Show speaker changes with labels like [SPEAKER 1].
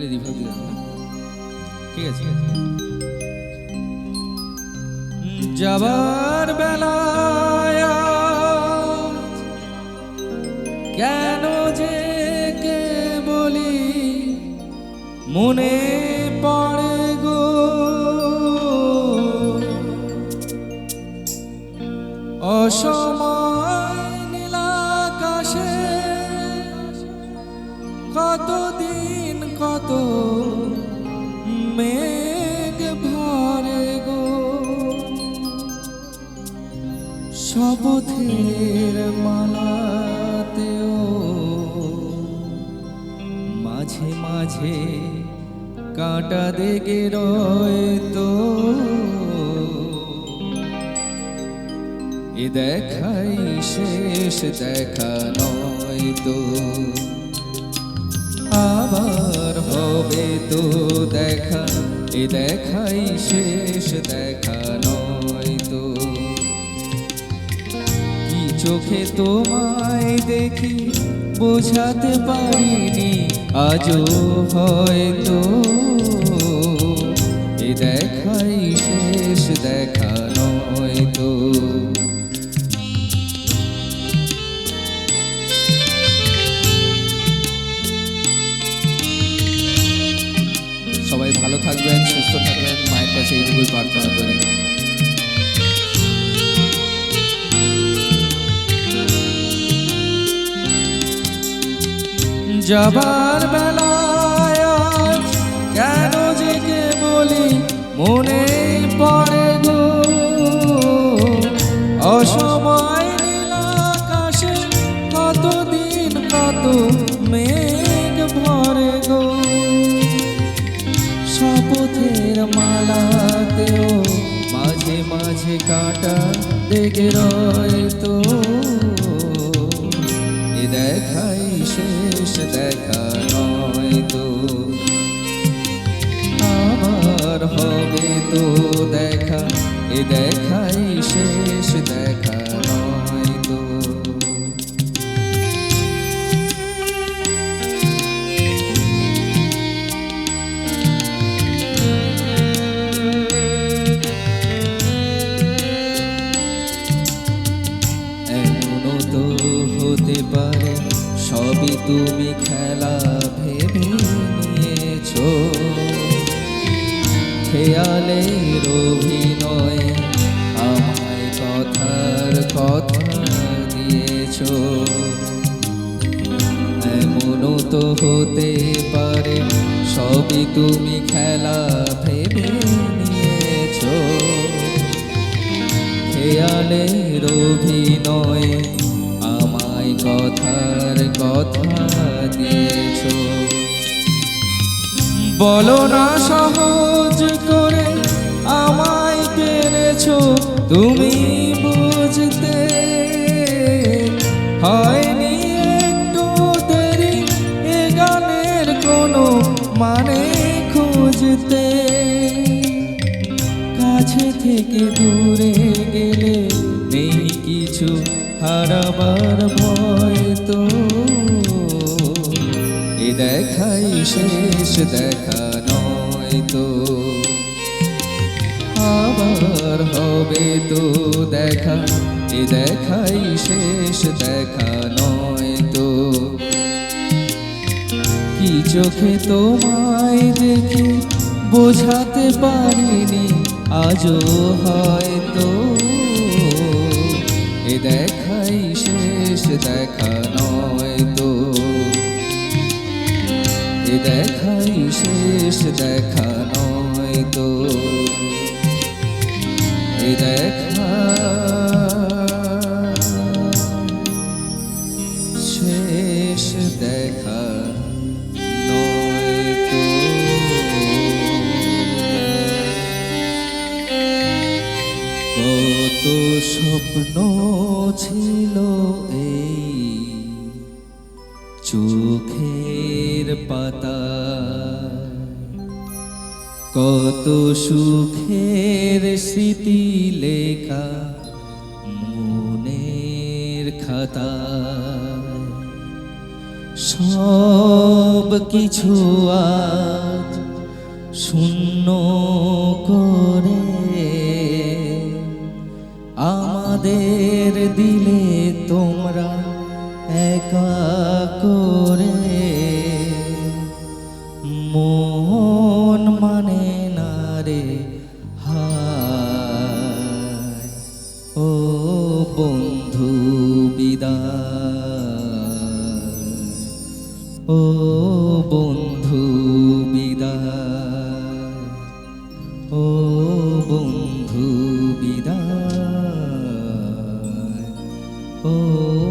[SPEAKER 1] দাও, হ্যাঁ? ঠিক আছে যাবার বেলায় কেন যে কে বলি মনে পড়ে গো অসময় নীলাকাশে কতদিন কত মেঘ ভরে গো শপথের মালাতেও মাঝে মাঝে কাঁটা দেগে রয়তো এ দেখাই শেষ দেখা নয় তো আবার হবে তো দেখা, এ দেখাই শেষ, দেখা নয় তো। কি চোখে তোমায় দেখি, বোঝাতে পারিনি, আজও হয়তো। এ দেখাই শেষ, দেখা নয় তো। কাছে এইটুকুই প্রার্থনা করি মাঝে কাটা দেখে রয় তো। এ দেখাই শেষ দেখা নয় তো। আমার হবে তো দেখা, এ দেখাই শেষ হতে পারে, সবই তুমি খেলা ভেবে নিয়েছো। খেয়ালের অভিনয় আমায় কথার কথা দিয়েছ। এমনও তো হতে পারে, সবই তুমি খেলা ভেবে নিয়েছো। খেয়ালের অভিনয় কথার কথা দিয়েছ। বলো না সহজ করে আমায় পেরেছ তুমি কাছে থেকে দূরে গেলে নেই কিছু, হারাবার ভয় তো। এ দেখাই শেষ, দেখা নয় তো। আবার হবে তো দেখা, এ দেখাই শেষ, দেখা নয় তো। কি চোখে তোমায় দেখে, বোঝাতে পারিনি আজও হয়তো এ দেখাই শেষ দেখা নয় তো। এ দেখাই শেষ দেখা নয় তো। চোখের পাতা। কত সুখের স্মৃতি লেখা মনের খাতা
[SPEAKER 2] সব কিছু আজ শূন্য করে আমাদের দিলে ও বন্ধু বিদায়। ও বন্ধু বিদায়। ও